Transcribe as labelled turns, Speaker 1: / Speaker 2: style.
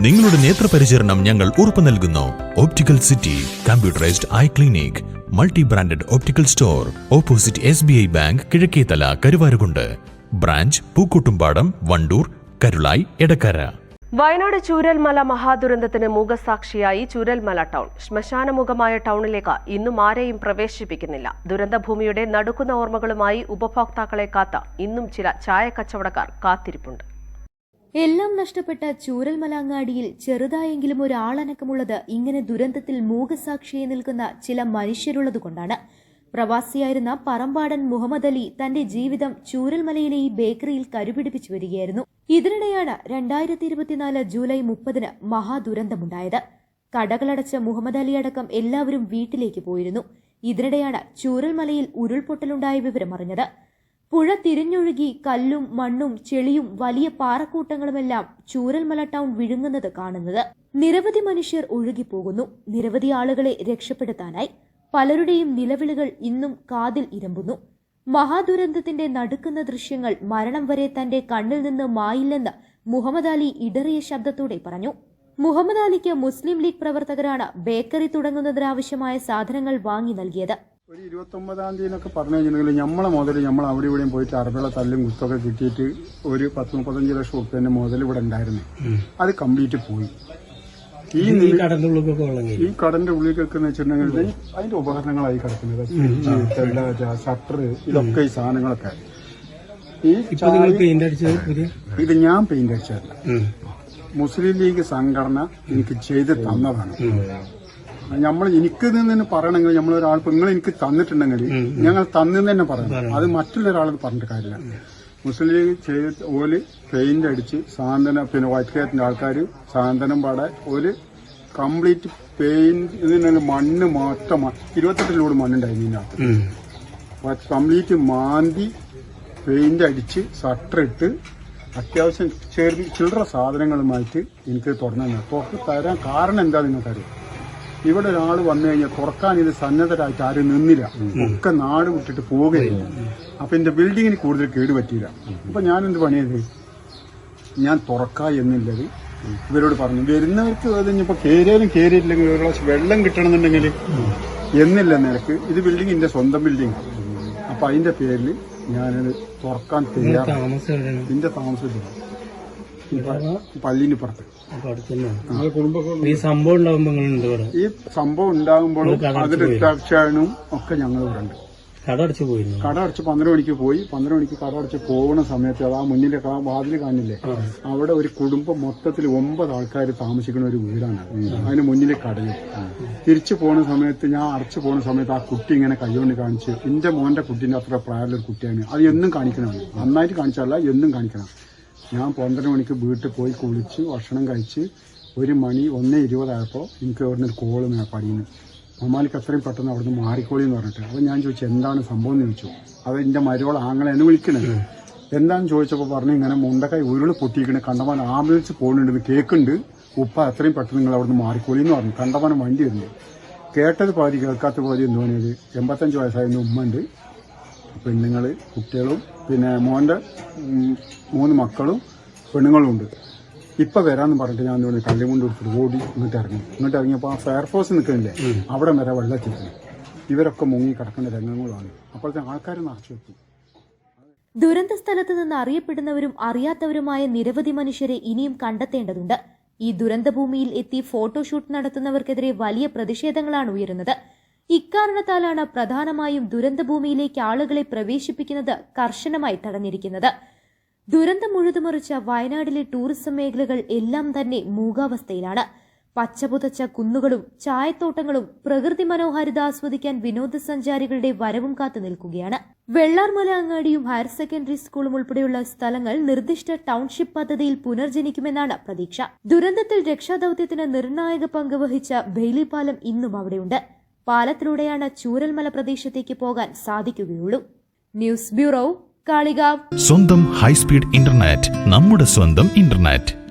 Speaker 1: നിങ്ങളുടെ നേത്രപരിചരണം ഞങ്ങൾ ഉറപ്പു നൽകുന്നു. Optical city computerised eye clinic multi branded optical store opposite S B I bank Kizhakkethala Karuvarakundu. Branch Pookkottumpadam Wandoor Karulai Edakkara.
Speaker 2: Wayanad Chooralmala മഹാദുരന്തത്തിന് മൂകസാക്ഷിയായി Chooralmala town. ശ്മശാനമുഖമായ ടൗണിലേക്ക് ഇന്നും ആരെയും പ്രവേശിപ്പിക്കുന്നില്ല. ദുരന്തഭൂമിയുടെ നടുക്കുന്ന ഓർമ്മകളുമായി ഉപഭോക്താക്കളെ കാത്ത ഇന്നും ചില ചായക്കച്ചവടക്കാർ കാത്തിരിപ്പുണ്ട്.
Speaker 3: എല്ലാം നഷ്ടപ്പെട്ട ചൂരൽ മലാങ്ങാടിയിൽ ചെറുതായെങ്കിലും ഒരാളനക്കമുള്ളത് ഇങ്ങനെ ദുരന്തത്തിൽ മൂകസാക്ഷിയായി നിൽക്കുന്ന ചില മനുഷ്യരുള്ളതുകൊണ്ടാണ്. പ്രവാസിയായിരുന്ന പറമ്പാടൻ മുഹമ്മദ് അലി തന്റെ ജീവിതം ചൂരൽമലയിലെ ഈ ബേക്കറിയിൽ കരുപിടിപ്പിച്ചു വരികയായിരുന്നു. ഇതിനിടെയാണ് രണ്ടായിരത്തി ഇരുപത്തിനാല് ജൂലൈ മുപ്പതിന് മഹാദുരന്തമുണ്ടായത്. കടകളടച്ച മുഹമ്മദ് അലി അടക്കം എല്ലാവരും വീട്ടിലേക്ക് പോയിരുന്നു. ഇതിനിടെയാണ് ചൂരൽമലയിൽ ഉരുൾപൊട്ടലുണ്ടായ വിവരം അറിഞ്ഞത് പുഴ തിരിഞ്ഞൊഴുകി കല്ലും മണ്ണും ചെളിയും വലിയ പാറക്കൂട്ടങ്ങളുമെല്ലാം ചൂരൽമല ടൗൺ വിഴുങ്ങുന്നത് കാണുന്നത്. നിരവധി മനുഷ്യർ ഒഴുകിപ്പോകുന്നു. നിരവധി ആളുകളെ രക്ഷപ്പെടുത്താനായി പലരുടെയും നിലവിളികൾ ഇന്നും കാതിൽ ഇരമ്പുന്നു. മഹാദുരന്തത്തിന്റെ നടുക്കുന്ന ദൃശ്യങ്ങൾ മരണം വരെ തന്റെ കണ്ണിൽ നിന്ന് മായില്ലെന്ന് മുഹമ്മദ് അലി ഇടറിയ ശബ്ദത്തോടെ പറഞ്ഞു. മുഹമ്മദ് അലിക്ക് മുസ്ലിം ലീഗ് പ്രവർത്തകരാണ് ബേക്കറി തുടങ്ങുന്നതിനാവശ്യമായ സാധനങ്ങൾ വാങ്ങി നൽകിയത്.
Speaker 4: ഒരു ഇരുപത്തൊമ്പതാം തീയതി എന്നൊക്കെ പറഞ്ഞു കഴിഞ്ഞിട്ടുണ്ടെങ്കിൽ നമ്മളെ മുതൽ നമ്മൾ അവിടെ ഇവിടെയും പോയിട്ട് അറബിള തല്ലും കുത്തൊക്കെ കിട്ടിയിട്ട് ഒരു പത്ത് മുപ്പത്തഞ്ച് ലക്ഷം ഉറുപ്പ്യന്റെ മുതൽ ഇവിടെ ഉണ്ടായിരുന്നു. അത് കംപ്ലീറ്റ് പോയി. ഈ
Speaker 5: ഈ കടന്റെ
Speaker 4: ഉള്ളിലേക്കൊക്കെ എന്ന് വെച്ചിട്ടുണ്ടെങ്കിൽ അതിന്റെ ഉപകരണങ്ങളായി കിടക്കുന്നത്. ഫ്രിഡ്ജ് ഷട്ടർ ഇതൊക്കെ ഈ സാധനങ്ങളൊക്കെ. ഈ ഇത് ഞാൻ പെയിന്റ് അടിച്ചതല്ല. മുസ്ലിം ലീഗ് സംഘടന എനിക്ക് ചെയ്ത് തന്നതാണ്. നമ്മൾ എനിക്ക് നിന്ന് പറയണമെങ്കിൽ നമ്മൾ ഒരാൾ നിങ്ങൾ എനിക്ക് തന്നിട്ടുണ്ടെങ്കിൽ ഞങ്ങൾ തന്നെന്ന് തന്നെ പറയണം. അത് മറ്റുള്ളൊരാളത് പറഞ്ഞിട്ട് കാര്യമില്ല. മുസ്ലിം ലീഗ് ചെയ്ത് ഓൽ പെയിന്റ് അടിച്ച് സാന്ത്വന പിന്നെ വൈറ്റ് കയറ്റിന്റെ ആൾക്കാർ സാന്ത്വനം പാടെ ഓൽ കംപ്ലീറ്റ് പെയിന്റ് ഇതിനുള്ള മണ്ണ് മാത്രം ഇരുപത്തെട്ട് ലോഡ് മണ്ണുണ്ടായിരുന്നു ഇതിനകത്ത്. കംപ്ലീറ്റ് മാന്തി പെയിന്റ് അടിച്ച് ഷട്ടർ ഇട്ട് അത്യാവശ്യം ചെറിയ ചില്ലറ സാധനങ്ങളുമായിട്ട് എനിക്ക് തുറന്നു തുറക്ക് തരാൻ കാരണം എന്താ നിങ്ങൾക്കറിയാം? ഇവിടെ ഒരാൾ വന്നു കഴിഞ്ഞാൽ തുറക്കാൻ ഇത് സന്നദ്ധരായിട്ട് ആരും നിന്നില്ല. ഒക്കെ നാട് വിട്ടിട്ട് പോവുകയില്ല അപ്പൊ എന്റെ ബിൽഡിങ്ങിന് കൂടുതൽ കേട് പറ്റിയില്ല. അപ്പൊ ഞാൻ എന്ത് പണിയത്? ഞാൻ തുറക്ക എന്നുള്ളത് ഇവരോട് പറഞ്ഞു. വരുന്നവർക്ക് അത് ഇനിയിപ്പോ കയറിയാലും കയറിയില്ലെങ്കിൽ ഒരു ഗ്ലാസ് വെള്ളം കിട്ടണമെന്നുണ്ടെങ്കിൽ എന്നില്ല നിനക്ക്. ഇത് ബിൽഡിംഗ് എന്റെ സ്വന്തം ബിൽഡിംഗ് അപ്പൊ അതിന്റെ പേരിൽ ഞാനത് തുറക്കാൻ നിന്റെ
Speaker 5: താമസം പല്ലിന്
Speaker 4: എന്റെ താമസത്തില്ല പള്ളിന് പുറത്ത്.
Speaker 5: ഈ സംഭവം ഉണ്ടാകുമ്പോൾ
Speaker 4: ഈ സംഭവം അതിന്റെ റിസപ്ഷനും ഒക്കെ ഞങ്ങൾ ഇവിടെ ഉണ്ട്
Speaker 5: കട അടച്ചു പോയിരുന്നു.
Speaker 4: കട അടച്ച് പന്ത്രണ്ട് മണിക്ക് പോയി. പന്ത്രണ്ട് മണിക്ക് കട അടച്ച് പോകുന്ന സമയത്ത് അത് ആ മുന്നിലെ വാതിൽ കാണില്ലേ? അവിടെ ഒരു കുടുംബം മൊത്തത്തിൽ ഒമ്പത് ആൾക്കാർ താമസിക്കുന്ന ഒരു വീടാണ് അതിന് മുന്നിലെ കടയിൽ തിരിച്ചു പോകുന്ന സമയത്ത് ഞാൻ അടച്ചു പോകുന്ന സമയത്ത് ആ കുട്ടി ഇങ്ങനെ കൈകൊണ്ട് കാണിച്ച് എന്റെ മോന്റെ കുട്ടീന്റെ അത്ര പ്രായമുള്ള ഒരു കുട്ടിയാണ്. അത് എന്നും കാണിക്കണമാണ്. നന്നായിട്ട് കാണിച്ചല്ല എന്നും കാണിക്കണം. ഞാൻ പന്ത്രണ്ട് മണിക്ക് വീട്ടിൽ പോയി കുളിച്ച് ഭക്ഷണം കഴിച്ച് ഒരു മണി ഒന്നേ ഇരുപതായപ്പോൾ എനിക്ക് അവിടുന്ന് ഒരു കോൾ മേപ്പാടിന്ന്. മമ്മാലിക്ക് അത്രയും പെട്ടെന്ന് അവിടുന്ന് മാറിക്കോളി എന്ന് പറഞ്ഞിട്ട്. അപ്പോൾ ഞാൻ ചോദിച്ചു എന്താണ് സംഭവം? എന്ന് ചോദിച്ചു. അത് എന്റെ മരുവൾ ആങ്ങളെ എന്നെ വിളിക്കണത്. എന്താണെന്ന് ചോദിച്ചപ്പോൾ പറഞ്ഞു ഇങ്ങനെ മുണ്ടക്കായി ഉരുൾ പൊട്ടിയിരിക്കണേ. കണ്ടമാൻ ആംബുലൻസ് പോകുന്നുണ്ട് കേൾക്കുന്നുണ്ട് ഉപ്പ എത്രയും പെട്ടെന്ന് നിങ്ങൾ അവിടുന്ന് മാറിക്കോളി എന്ന് പറഞ്ഞു. കണ്ടമാനം വണ്ടി വരുന്നു. കേട്ടത് പാതി കേൾക്കാത്ത പാതി എന്ന് തോന്നിയത് എൺപത്തഞ്ച് വയസ്സായിരുന്ന ഉമ്മ ഉണ്ട്. പെണ്ണുങ്ങൾ കുട്ടികളും പിന്നെ മോന്റെ മൂന്ന് മക്കളും പെണ്ണുങ്ങളും ഉണ്ട് ഇപ്പൊ വരാന്ന് പറഞ്ഞിട്ട് ഞാൻ എന്തുകൊണ്ട് കള്ളിമുണ്ട് എടുത്തിട്ട് ഓടി ഇങ്ങോട്ട് ഇറങ്ങി. ഇങ്ങോട്ട് ഇറങ്ങിയപ്പോൾ ആ ഫയർഫോഴ്സ് നിൽക്കുന്നില്ലേ? അവിടെ വരെ വെള്ളത്തിരുന്നു ഇവരൊക്കെ മുങ്ങി കിടക്കുന്ന രംഗങ്ങളാണ്. അപ്പോഴത്തെ ആൾക്കാർ നിറച്ചു വെക്കും.
Speaker 3: ദുരന്ത സ്ഥലത്ത് നിന്ന് അറിയപ്പെടുന്നവരും അറിയാത്തവരുമായ നിരവധി മനുഷ്യരെ ഇനിയും കണ്ടെത്തേണ്ടതുണ്ട്. ഈ ദുരന്തഭൂമിയിൽ എത്തി ഫോട്ടോഷൂട്ട് നടത്തുന്നവർക്കെതിരെ വലിയ പ്രതിഷേധങ്ങളാണ് ഉയരുന്നത്. ഇക്കാരണത്താലാണ് പ്രധാനമായും ദുരന്തഭൂമിയിലേക്ക് ആളുകളെ പ്രവേശിപ്പിക്കുന്നത് കർശനമായി തടഞ്ഞിരിക്കുന്നത്. ദുരന്തം മുഴുതുമറിച്ച വയനാടിലെ ടൂറിസം മേഖലകൾ എല്ലാം തന്നെ മൂകാവസ്ഥയിലാണ്. പച്ചപുതച്ച കുന്നുകളും ചായത്തോട്ടങ്ങളും പ്രകൃതി മനോഹാരിത ആസ്വദിക്കാൻ വിനോദസഞ്ചാരികളുടെ വരവും കാത്തു നിൽക്കുകയാണ്. വെള്ളാർമല അങ്ങാടിയും ഹയർ സെക്കൻഡറി സ്കൂളും ഉൾപ്പെടെയുള്ള സ്ഥലങ്ങൾ നിർദ്ദിഷ്ട ടൗൺഷിപ്പ് പദ്ധതിയിൽ പുനർജനിക്കുമെന്നാണ് പ്രതീക്ഷ. ദുരന്തത്തിൽ രക്ഷാദൌത്യത്തിന് നിർണായക പങ്ക് വഹിച്ച ബെയിലിപാലം ഇന്നും അവിടെയുണ്ട്. പാലത്തിലൂടെയാണ് ചൂരൽമല പ്രദേശത്തേക്ക് പോകാൻ സാധിക്കുകയുള്ളൂ. News bureau Kalikavu.
Speaker 1: സ്വന്തം ഹൈസ്പീഡ് ഇന്റർനെറ്റ് നമ്മുടെ സ്വന്തം ഇന്റർനെറ്റ്.